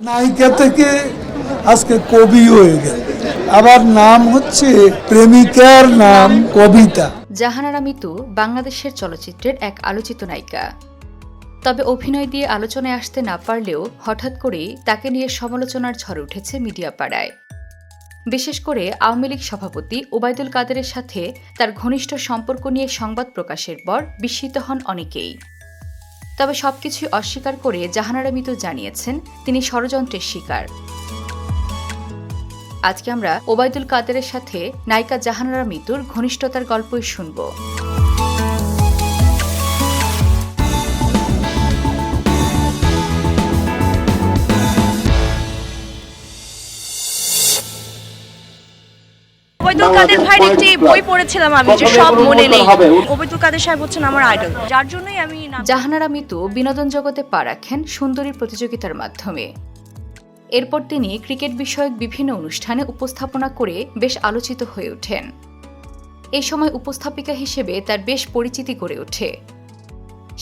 নায়িকা থেকে আজকে কবি হয়ে গেল। আবার নাম হচ্ছে প্রেমিকার নাম কবিতা। জাহানারা মিতু বাংলাদেশের চলচ্চিত্রের এক আলোচিত নায়িকা। তবে অভিনয় দিয়ে আলোচনায় আসতে না পারলেও হঠাৎ করেই তাকে নিয়ে সমালোচনার ঝড় উঠেছে মিডিয়া পাড়ায় বিশেষ করে আওয়ামী লীগ সভাপতি ওবায়দুল কাদেরের সাথে তার ঘনিষ্ঠ সম্পর্ক নিয়ে সংবাদ প্রকাশের পর বিস্মিত হন অনেকেই। তবে সবকিছুই অস্বীকার করে জাহানারা মিতু জানিয়েছেন, তিনি ষড়যন্ত্রের শিকার। আজকে আমরা ওবায়দুল কাদেরের সাথে নায়িকা জাহানারা মিতুর ঘনিষ্ঠতার গল্পই শুনব। ওবায়দুল কাদের ভাইয়ের একটি বই পড়েছিলাম আমি যে সব মনে নেই। ওবায়দুল কাদের সাহেব হচ্ছেন আমার আইডল যার জন্যই আমি জাহানারা মিতু বিনোদন জগতে পা রাখেন সুন্দরী প্রতিযোগিতার মাধ্যমে। এরপর তিনি ক্রিকেট বিষয়ক বিভিন্ন অনুষ্ঠানে উপস্থাপনা করে বেশ আলোচিত হয়ে ওঠেন। এই সময় উপস্থাপিকা হিসেবে তার বেশ পরিচিতি গড়ে ওঠে।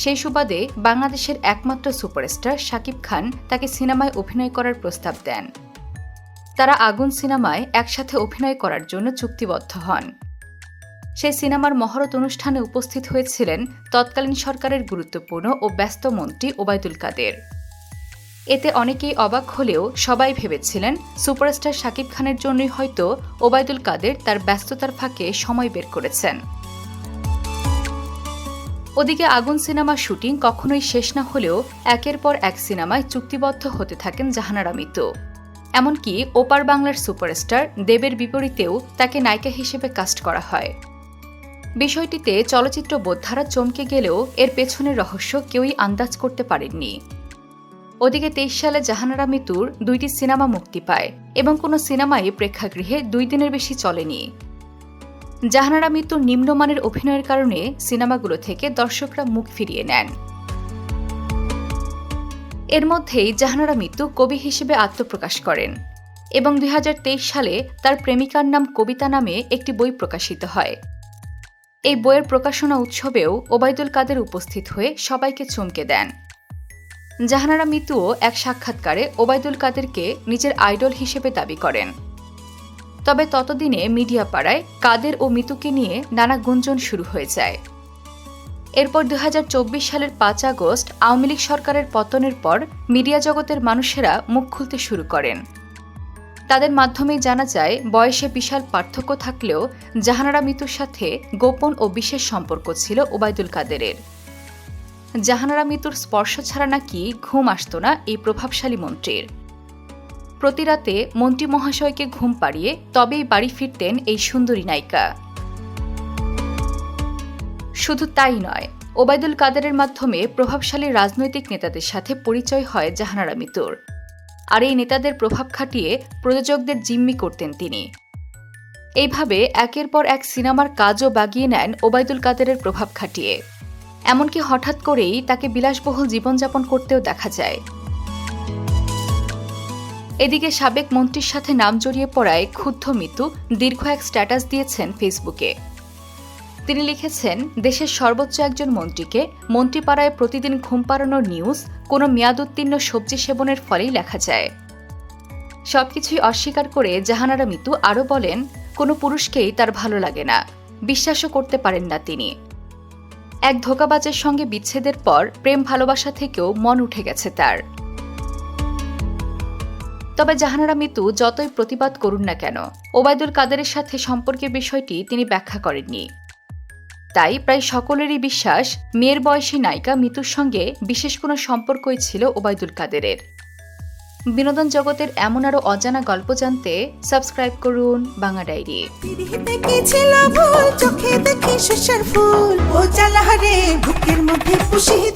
সেই সুবাদে বাংলাদেশের একমাত্র সুপারস্টার শাকিব খান তাকে সিনেমায় অভিনয় করার প্রস্তাব দেন। তারা আগুন সিনেমায় একসাথে অভিনয় করার জন্য চুক্তিবদ্ধ হন। সেই সিনেমার মহরত অনুষ্ঠানে উপস্থিত হয়েছিলেন তৎকালীন সরকারের গুরুত্বপূর্ণ ও ব্যস্ত মন্ত্রী ওবায়দুল কাদের। এতে অনেকেই অবাক হলেও সবাই ভেবেছিলেন, সুপারস্টার শাকিব খানের জন্যই হয়তো ওবায়দুল কাদের তার ব্যস্ততার ফাঁকে সময় বের করেছেন। ওদিকে আগুন সিনেমার শুটিং কখনোই শেষ না হলেও একের পর এক সিনেমায় চুক্তিবদ্ধ হতে থাকেন জাহানারা মিতু। এমনকি ওপার বাংলার সুপারস্টার দেবের বিপরীতেও তাকে নায়িকা হিসেবে কাস্ট করা হয়। বিষয়টিতে চলচ্চিত্র বোদ্ধারা চমকে গেলেও এর পেছনের রহস্য কেউই আন্দাজ করতে পারেননি। ওদিকে তেইশ সালে জাহানারা মিতুর দুইটি সিনেমা মুক্তি পায় এবং কোনো সিনেমাই প্রেক্ষাগৃহে দুই দিনের বেশি চলেনি। জাহানারা মিতুর নিম্নমানের অভিনয়ের কারণে সিনেমাগুলো থেকে দর্শকরা মুখ ফিরিয়ে নেন। এর মধ্যেই জাহানারা মিতু কবি হিসেবে আত্মপ্রকাশ করেন এবং দু হাজার তেইশ সালে তার প্রেমিকার নাম কবিতা নামে একটি বই প্রকাশিত হয়। এই বইয়ের প্রকাশনা উৎসবেও ওবায়দুল কাদের উপস্থিত হয়ে সবাইকে চমকে দেন। জাহানারা মিতুও এক সাক্ষাৎকারে ওবায়দুল কাদেরকে নিজের আইডল হিসেবে দাবি করেন। তবে ততদিনে মিডিয়া পাড়ায় কাদের ও মিতুকে নিয়ে নানা গুঞ্জন শুরু হয়ে যায়। এরপর দুই হাজার চব্বিশ সালের পাঁচ আগস্ট আওয়ামী লীগ সরকারের পতনের পর মিডিয়া জগতের মানুষেরা মুখ খুলতে শুরু করেন। তাদের মাধ্যমেই জানা যায়, বয়সে বিশাল পার্থক্য থাকলেও জাহানারা মিতুর সাথে গোপন ও বিশেষ সম্পর্ক ছিল ওবায়দুল কাদেরের। জাহানারা মিতুর স্পর্শ ছাড়া নাকি ঘুম আসত না এই প্রভাবশালী মন্ত্রীর। প্রতি রাতে মন্ত্রী মহাশয়কে ঘুম পাড়িয়ে তবেই বাড়ি ফিরতেন এই সুন্দরী নায়িকা। শুধু তাই নয়, ওবায়দুল কাদেরের মাধ্যমে প্রভাবশালী রাজনৈতিক নেতাদের সাথে পরিচয় হয় জাহানারা মিতুর আর এই নেতাদের প্রভাব খাটিয়ে প্রযোজকদের জিম্মি করতেন তিনি। এইভাবে একের পর এক সিনেমার কাজও বাগিয়ে নেন ওবায়দুল কাদেরের প্রভাব খাটিয়ে। এমনকি হঠাৎ করেই তাকে বিলাসবহুল জীবনযাপন করতেও দেখা যায়। এদিকে সাবেক মন্ত্রীর সাথে নাম জড়িয়ে পড়ায় ক্ষুব্ধ মিতু দীর্ঘ এক স্ট্যাটাস দিয়েছেন ফেসবুকে। তিনি লিখেছেন, দেশের সর্বোচ্চ একজন মন্ত্রীকে মন্ত্রীপাড়ায় প্রতিদিন ঘুম পাড়ানোর নিউজ কোনো মেয়াদোত্তীর্ণ সবজি সেবনের ফলেই লেখা যায়। সবকিছুই অস্বীকার করে জাহানারা মিতু আরও বলেন, কোনো পুরুষকেই তার ভালো লাগে না, বিশ্বাসও করতে পারেন না তিনি। এক ধোকাবাজের সঙ্গে বিচ্ছেদের পর প্রেম ভালোবাসা থেকেও মন উঠে গেছে তার। তবে জাহানারা মিতু যতই প্রতিবাদ করুন না কেন, ওবায়দুল কাদেরের সাথে সম্পর্কের বিষয়টি তিনি ব্যাখ্যা করেননি। তাই প্রায় সকলেরই বিশ্বাস মেয়ের বয়সী নায়িকা মিতুর সঙ্গে বিশেষ কোনো সম্পর্কই ছিল ওবায়দুল কাদেরের। বিনোদন জগতের এমন আরও অজানা গল্প জানতে সাবস্ক্রাইব করুন বাংলা ডায়েরি। চোখে দেখি ফুল। ও বুকের মধ্যে খুশি